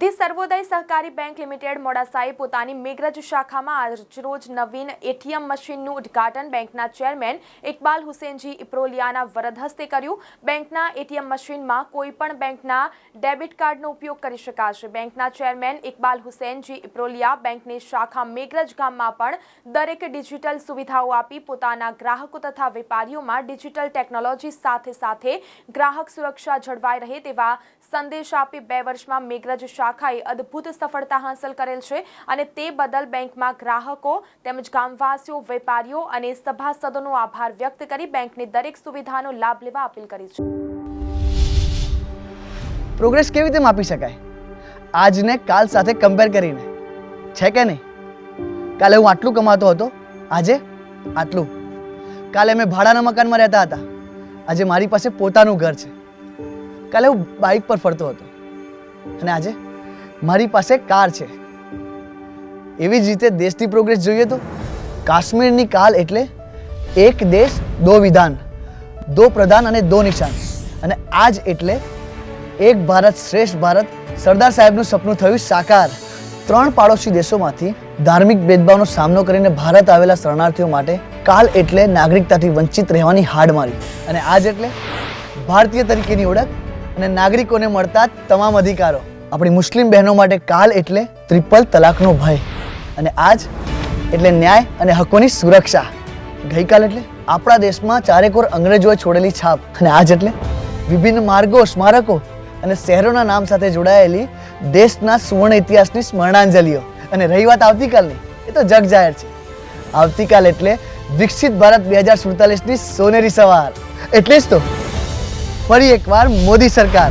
The સર્વોદય સહકારી bank limited મોડાસાએ પોતાની મેઘરજ શાખામાં આજરોજ નવીન એટીએમ મશીનનું ઉદ્ઘાટન બેંકના ચેરમેન ઇકબાલ હુસેનજી ઇપ્રોલિયાના વરદ હસ્તે કર્યું. બેંકના એટીએમ મશીનમાં કોઈપણ બેંકના ડેબિટ કાર્ડનો ઉપયોગ કરી શકાશે. બેંકના ચેરમેન ઇકબાલ હુસેનજી ઇપ્રોલિયા બેંકની શાખા મેઘરજ ગામમાં પણ દરેક ડિજિટલ સુવિધાઓ આપી પોતાના ગ્રાહકો તથા વેપારીઓમાં ડિજિટલ ટેકનોલોજી સાથે સાથે ગ્રાહક સુરક્ષા જળવાઈ રહે તેવા સંદેશ આપી બે વર્ષમાં મેઘરજ શાખાએ અદ્ભુત સફળતા હાંસલ કરેલ છે અને તે બદલ બેંકમાં ગ્રાહકો તેમજ ગામવાસીઓ, વેપારીઓ અને સભાસદોનો આભાર વ્યક્ત કરી બેંકની દરેક સુવિધાનો લાભ લેવા અપીલ કરી છે. પ્રોગ્રેસ કેવી રીતે માપી શકાય? આજને કાલ સાથે કમ્પેર કરીને. છે કે નહીં? કાલે હું આટલું કમાતો હતો, આજે આટલું. કાલે મેં ભાડાના મકાનમાં રહેતા હતા, આજે મારી પાસે પોતાનું ઘર છે. કાલે હું બાઇક પર ફરતો હતો, અને આજે મારી પાસે કાર છે. એવી જ રીતે દેશની પ્રોગ્રેસ જોઈએ તો, કાશ્મીરની કાલ એટલે એક દેશ, દો વિધાન, દો પ્રધાન અને દો નિશાન. અને આજ એટલે એક ભારત શ્રેષ્ઠ ભારત સરદાર સાહેબનું સપનું થયું સાકાર. ત્રણ પાડોશી દેશોમાંથી ધાર્મિક ભેદભાવનો સામનો કરીને ભારત આવેલા શરણાર્થીઓ માટે કાલ એટલે નાગરિકતાથી વંચિત રહેવાની હાડ મારી. અને આજ એટલે ભારતીય તરીકેની ઓળખ અને નાગરિકોને મળતા તમામ અધિકારો. આપણી મુસ્લિમ બહેનો માટે કાલ એટલે ત્રિપલ તલાકનો ભય. અને આજ એટલે ન્યાય અને હકોની સુરક્ષા. ગઈકાલ એટલે આપણા દેશમાં ચારેકોર અંગ્રેજોએ છોડેલી છાપ. અને આજ એટલે વિભિન્ન માર્ગો, સ્મારકો અને શહેરોના નામ સાથે જોડાયેલી દેશના સુવર્ણ ઇતિહાસની સ્મરણાંજલિઓ. અને રહી વાત આવતીકાલની, એ તો જગ જાહેર છે. આવતીકાલ એટલે વિકસિત ભારત બે હજાર સુડતાલીસની સોનેરી સવાર. એટલે જ તો ફરી એકવાર મોદી સરકાર